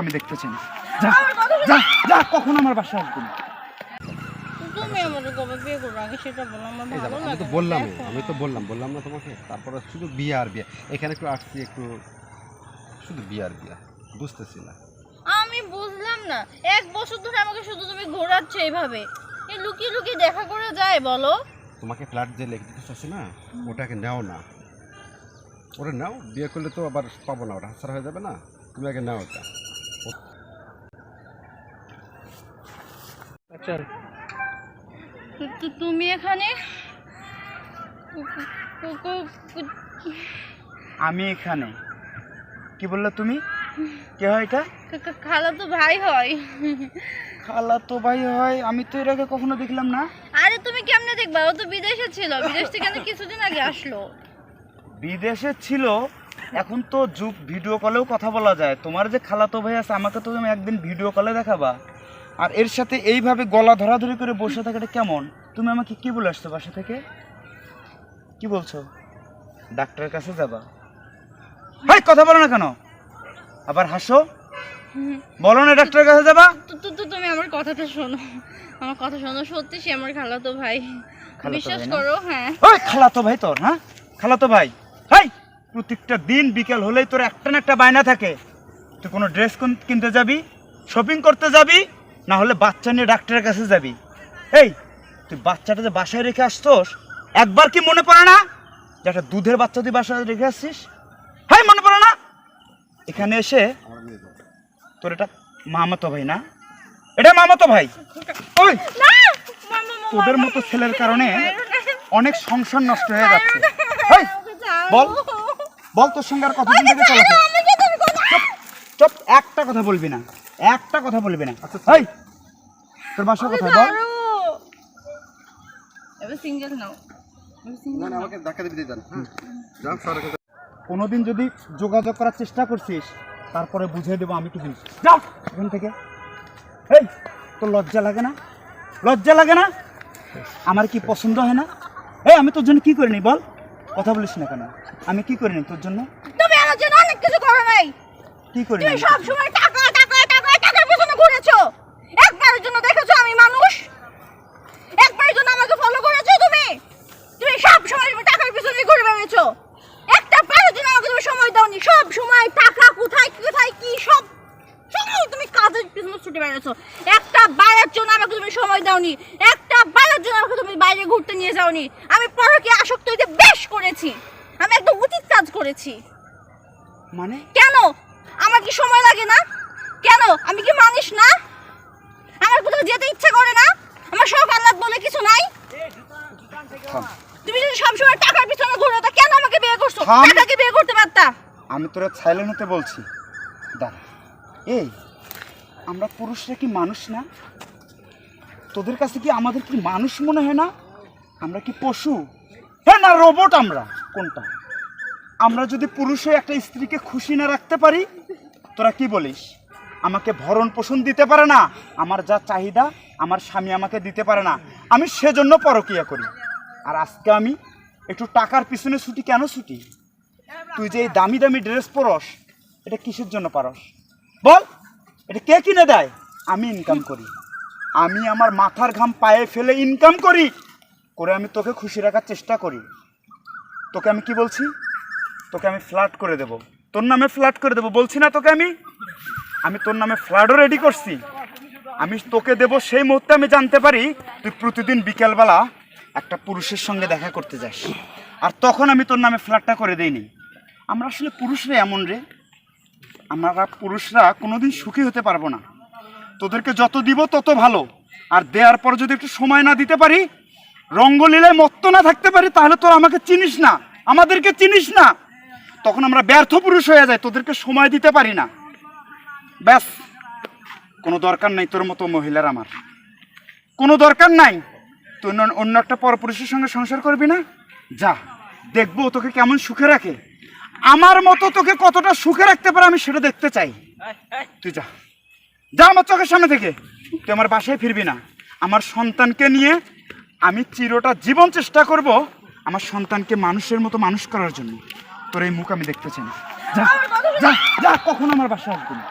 আমি দেখতে চাই না। যা যা যা কখন আমার বাসায় আসবি? না। আমি তো বললাম আমি তো বললাম বললাম না তোমাকে। তারপরে শুধু বিয়ে আর বিয়ে। এখানে একটু আসছি একটু শুধু বিয়ে আর বিয়ে। বুঝতেছি না। আমি বুঝলাম না। এক বছর ধরে আমাকে শুধু তুমি ঘোরাচ্ছ এইভাবে। এই লুকিয়ে লুকিয়ে দেখা করে যায় বলো। তোমাকে ফ্ল্যাট যে দিতে চাচ্ছে না ওটাকে নাও না। ওটা নাও বিয়ে করলে তো আবার পাবো না ওটা হাসার হয়ে যাবে না। তুমি আগে নাও ওটা। আচ্ছা। তু- তুমি এখানে আমি এখানে। কি বলল তুমি? কে হয় এটা? খালা তো ভাই হয়। খালা তো ভাই হয়। আমি তো এর আগে কখনো দেখলাম না। আরে তুমি কেমনে দেখবা? ও তো বিদেশে ছিল। বিদেশ থেকে কিছুদিন আগে আসলো। বিদেশে ছিল। এখন তো যুগ ভিডিও কলেও কথা বলা যায়। তোমার যে খালাতো ভাই আছে আমাকে তো তুমি একদিন ভিডিও কলে দেখাবা। আর এর সাথে এইভাবে গলা ধরাধরি করে বসে থাকাটা কেমন? তুমি আমাকে কি বলে আসছো বাসা থেকে? কি বলছো? ডাক্তারের কাছে যাবা। হাই কথা বলো না কেন? আবার হাসো। বলো না ডাক্তারের কাছে যাবা। তুমি আমার কথাটা শোনো। আমার কথা শোনো। সত্যি সে আমার খালাতো ভাই। বিশ্বাস করো হ্যাঁ। ওই খালাতো ভাই তোর হ্যাঁ? খালাতো ভাই। হাই প্রত্যেকটা দিন বিকেল হলেই তোর একটা না একটা বায়না থাকে। তুই কোনো ড্রেস কিনতে যাবি শপিং করতে যাবি না হলে বাচ্চা নিয়ে ডাক্তারের কাছে যাবি। এই তুই বাচ্চাটা যে বাসায় রেখে আসছোস একবার কি মনে পড়ে না যে একটা দুধের বাচ্চা তুই বাসায় রেখে আসছিস? হ্যাঁ মনে পড়ে না? এখানে এসে তোর এটা মামাতো ভাই না? এটা মামাতো ভাই। ওই তোদের মতো ছেলের কারণে অনেক সংসার নষ্ট হয়ে যাচ্ছে। বল। বল তোর সঙ্গে আর কতদিন থেকে চুপ চুপ একটা কথা বলবি না। একটা কথা বলবি না। এই তোর বাসা কোথায় বল। এবার সিঙ্গেল নাও। আমাকে দিতে দেন হ্যাঁ কোনোদিন যদি যোগাযোগ করার চেষ্টা করছিস তারপরে বুঝিয়ে দেবো আমি কি জিনিস যা এখান থেকে। এই তোর লজ্জা লাগে না? লজ্জা লাগে না? আমার কি পছন্দ হয় না? এই আমি তোর জন্য কি করিনি বল। কথা বলিস না কেন? আমি কি করিনি তোর জন্য? তুমি আমার জন্য অনেক কিছু করো নাই। কি করিনি তুমি সব সময় টাকা টাকা টাকা টাকার পেছনে ঘুরেছো একবারের জন্য দেখেছ আমি মানুষ একবারের জন্য আমাকে ফলো করেছ তুমি তুমি সব সময় তুমি টাকার পেছনে ঘুরে বেড়েছো একটা বারের জন্য আমাকে তুমি সময় দাওনি সব সময় টাকা কোথায় কোথায় কি সব? সময় তুমি কাজের পিছনে ছুটে বেড়েছো একটা বারের জন্য আমাকে তুমি সময় দাওনি। একটা বারের জন্য আমাকে তুমি বাইরে ঘুরতে নিয়ে যাওনি। আমি পরকে আসক্ত হইতে বেশ করেছি। আমি একদম উচিত কাজ করেছি। মানে? কেন? আমার কি সময় লাগে না? কেন? আমি কি মানুষ না? আমার কোথাও যেতে ইচ্ছা করে না? আমার শখ আহ্লাদ বলে কিছু নাই? তুমি যদি সবসময় টাকার পিছনে ঘুরো তা কেন আমাকে বিয়ে করছ? টাকাকে আমি তোরা সাইলেন্ট হতে বলছি। দাঁড়া। এই, আমরা পুরুষরা কি মানুষ না? তোদের কাছে কি আমাদের কি মানুষ মনে হয় না? আমরা কি পশু? হ্যাঁ না, রোবট আমরা। কোনটা? আমরা যদি পুরুষ একটা স্ত্রীকে খুশি না রাখতে পারি, তোরা কি বলিস? আমাকে ভরণ পোষণ দিতে পারে না, আমার যা চাহিদা, আমার স্বামী আমাকে দিতে পারে না। আমি সেজন্য পরকিয়া করি। আর আজকে আমি একটু টাকার পিছনে ছুটি কেন ছুটি? তুই যে দামি দামি ড্রেস পরস, এটা কিসের জন্য পারস? বল, এটা কে কিনে দেয়? আমি ইনকাম করি। আমি আমার মাথার ঘাম পায়ে ফেলে ইনকাম করি। করে আমি তোকে খুশি রাখার চেষ্টা করি। তোকে আমি কি বলছি? তোকে আমি ফ্ল্যাট করে দেব। তোর নামে ফ্ল্যাট করে দেব। বলছি না তোকে আমি? আমি তোর নামে ফ্ল্যাটও রেডি করছি। আমি তোকে দেব সেই মুহূর্তে আমি জানতে পারি, তুই প্রতিদিন বিকেলবেলা একটা পুরুষের সঙ্গে দেখা করতে যাস। আর তখন আমি তোর নামে ফ্ল্যাটটা করে দেইনি। আমরা আসলে পুরুষরা এমন রে। আমরা পুরুষরা কোনোদিন সুখী হতে পারব না। তোদেরকে যত দিব তত ভালো। আর দেওয়ার পর যদি একটু সময় না দিতে পারি, রঙ্গলীলায় মত্ত না থাকতে পারি, তাহলে তোর আমাকে চিনিস না। আমাদেরকে চিনিস না। তখন আমরা ব্যর্থ পুরুষ হয়ে যাই, তোদেরকে সময় দিতে পারি না। ব্যাস। কোনো দরকার নাই তোর মতো মহিলার আমার। কোনো দরকার নাই। তুই অন্য একটা পরপুরুষের সঙ্গে সংসার করবি না? যা। দেখব তোকে কেমন সুখে রাখে। আমার মতো তোকে কতটা সুখে রাখতে পারে আমি সেটা দেখতে চাই। তুই যা। যা আমার চোখের সামনে থেকে। তুই আমার বাসায় ফিরবি না। আমার সন্তানকে নিয়ে আমি চিরটা জীবন চেষ্টা করব আমার সন্তানকে মানুষের মতো মানুষ করার জন্য। তোর এই মুখ আমি দেখতে চাই না। যা যা যা, কখন আমার বাসায় আসবি না।